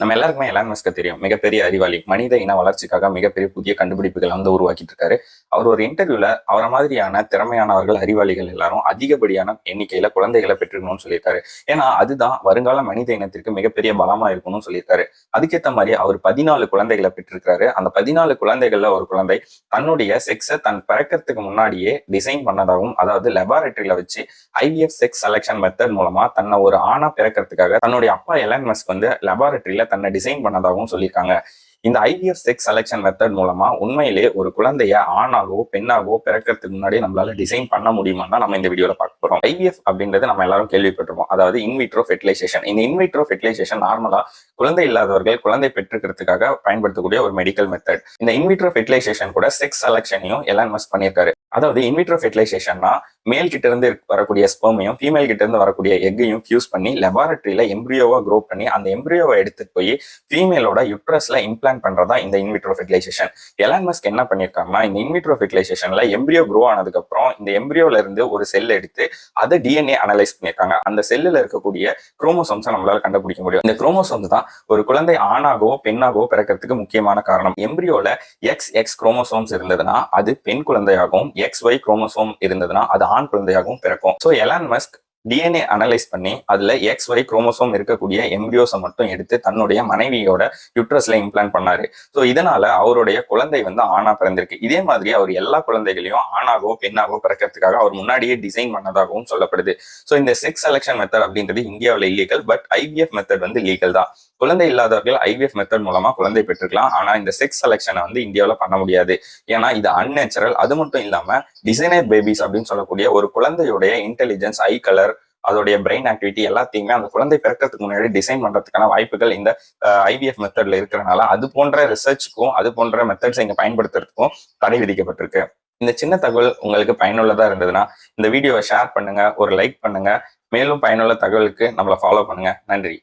நம்ம எல்லாருக்குமே எலான் மஸ்க தெரியும். மிகப்பெரிய அறிவாளி மனித இன வளர்ச்சிக்காக மிகப்பெரிய புதிய கண்டுபிடிப்புகளை வந்து உருவாக்கிட்டு இருக்காரு அவர் ஒரு இன்டர்வியூல அவரை மாதிரியான திறமையானவர்கள் அறிவாளிகள் எல்லாரும் அதிகப்படியான எண்ணிக்கையில குழந்தைகளை பெற்றுக்கணும்னு சொல்லியிருக்காரு. ஏன்னா அதுதான் வருங்கால மனித இனத்திற்கு மிகப்பெரிய பலமா இருக்கணும்னு சொல்லியிருக்காரு. அதுக்கேற்ற மாதிரி அவர் பதினாலு குழந்தைகளை பெற்றிருக்காரு அந்த பதினாலு குழந்தைகள்ல ஒரு குழந்தை தன்னுடைய செக்ஸை தன் பிறக்கிறதுக்கு முன்னாடியே டிசைன் பண்ணதாகவும் அதாவது லெபார்டரியில வச்சு ஐவிஎஃப் செக்ஸ் செலெக்ஷன் மெத்தட் மூலமா தன்னை ஒரு ஆணா பிறக்கிறதுக்காக தன்னுடைய அப்பா எலான் மஸ்க் வந்து லெபார்டரியில தன்னை டிசைன் பண்ணதாகவும் சொல்லியிருக்காங்க. இந்த ஐவிஎஃப் செக்ஸ் செலெக்ஷன் மெத்தட் மூலமா உண்மையிலே ஒரு குழந்தைய ஆணாகவோ பெண்ணாகவோ பிறக்கிறதுக்கு முன்னாடி நம்மளால டிசைன் பண்ண முடியுமா நம்ம இந்த வீடியோல பார்க்கலாம் போறோம் ஐவிஎஃப் அப்படின்றது நம்ம எல்லாரும் கேள்விப்பட்டிருப்போம். அதாவது இன்விட்ரோ ஃபெர்டிலைசேஷன் இந்த இன்விட்ரோ ஃபெர்டிலைசேஷன் நார்மலா குழந்தை இல்லாதவர்கள் குழந்தை பெற்றுக்கிறதுக்காக பயன்படுத்தக்கூடிய ஒரு மெடிக்கல் மெத்தட் இந்த இன்விட்ரோ ஃபெர்டிலைசேஷன் கூட செக்ஸ் செலக்ஷனையும் எல்லாம் மஸ்க் பண்ணியிருக்காரு. அதாவது இன்விட்ரோ ஃபெர்டிலைசேஷன்னா மேல் கிட்ட இருந்து வரக்கூடிய ஸ்பெர்மையும் ஃபீமேல் கிட்ட இருந்து வரக்கூடிய எக்கையும் ஃபியூஸ் பண்ணி லெபார்டரியில எம்ப்ரியோவா க்ரோ பண்ணி அந்த எம்ப்ரியோவை எடுத்துட்டு போய் ஃபீமேலோட யுட்ரஸ்ல இம்ப்ளான்ட் பண்றதா இந்த இன்விட்ரோ ஃபெர்டிலைசேஷன் எலான் மஸ்க் என்ன பண்ணிருக்காங்கன்னா இந்த இன்விட்ரோ ஃபெர்டிலைசேஷன்ல எம்ப்ரியோ க்ரோ ஆனதுக்கு அப்புறம் இந்த எம்ப்ரியோல இருந்து ஒரு செல் எடுத்து அதை டிஎன்ஏ அனலைஸ் பண்ணியிருக்காங்க. அந்த செல்லுல இருக்கக்கூடிய குரோமோசோம்ஸை நம்மளால கண்டுபிடிக்க முடியும். இந்த குரோமோசோம்ஸ் தான் ஒரு குழந்தை ஆணாகவோ பெண்ணாகவோ பிறக்கிறதுக்கு முக்கியமான காரணம். எம்ப்ரியோல எக்ஸ் எக்ஸ் குரோமோசோம்ஸ் இருந்ததுன்னா அது பெண் குழந்தையாகவும் எக்ஸ் ஒய் குரோமோசோம் இருந்ததுன்னா அது ஆண் குழந்தையாகவும் பிறக்கும். So Elon Musk DNA analyse பண்ணி அதுல எக்ஸ் ஒய் குரோமோசோம் இருக்கக்கூடிய எம்ப்ரியோஸை மட்டும் எடுத்து தன்னுடைய மனைவியோட யுட்ரஸ்ல இம்ப்ளான்ட் பண்ணாரு. ஸோ இதனால அவருடைய குழந்தை வந்து ஆணா பிறந்திருக்கு. இதே மாதிரி அவர் எல்லா குழந்தைகளையும் ஆணாகவோ பெண்ணாகவோ பிறக்கிறதுக்காக அவர் முன்னாடியே டிசைன் பண்ணதாகவும் சொல்லப்படுது. ஸோ இந்த செக்ஸ் செலெக்ஷன் மெத்தட் அப்படின்றது இந்தியாவில் இல்லீகல் பட் ஐவிஎஃப் மெத்தட் வந்து லீகல் தான். குழந்தை இல்லாதவர்கள் ஐவிஎஃப் மெத்தட் மூலமா குழந்தை பெற்றுக்கலாம். ஆனா இந்த செக்ஸ் செலெக்ஷனை வந்து இந்தியாவில் பண்ண முடியாது. ஏன்னா இது அன்நேச்சுரல் அது மட்டும் இல்லாம டிசைனர் பேபிஸ் அப்படின்னு சொல்லக்கூடிய ஒரு குழந்தையுடைய இன்டெலிஜென்ஸ் ஐ கலர் அதோடைய பிரெயின் ஆக்டிவிட்டி எல்லாத்தையுமே அந்த குழந்தை பிறக்கிறதுக்கு முன்னாடி டிசைன் பண்றதுக்கான வாய்ப்புகள் இந்த ஐவிஎஃப் மெத்தட்ல இருக்கிறனால அது போன்ற ரிசர்ச்சுக்கும் அது போன்ற மெத்தட்ஸ் இங்க பயன்படுத்துறதுக்கும் தடை விதிக்கப்பட்டிருக்கு. இந்த சின்ன தகவல் உங்களுக்கு பயனுள்ளதா இருந்ததுன்னா இந்த வீடியோவை ஷேர் பண்ணுங்க ஒரு லைக் பண்ணுங்க. மேலும் பயனுள்ள தகவலுக்கு நம்மளை ஃபாலோ பண்ணுங்க. நன்றி.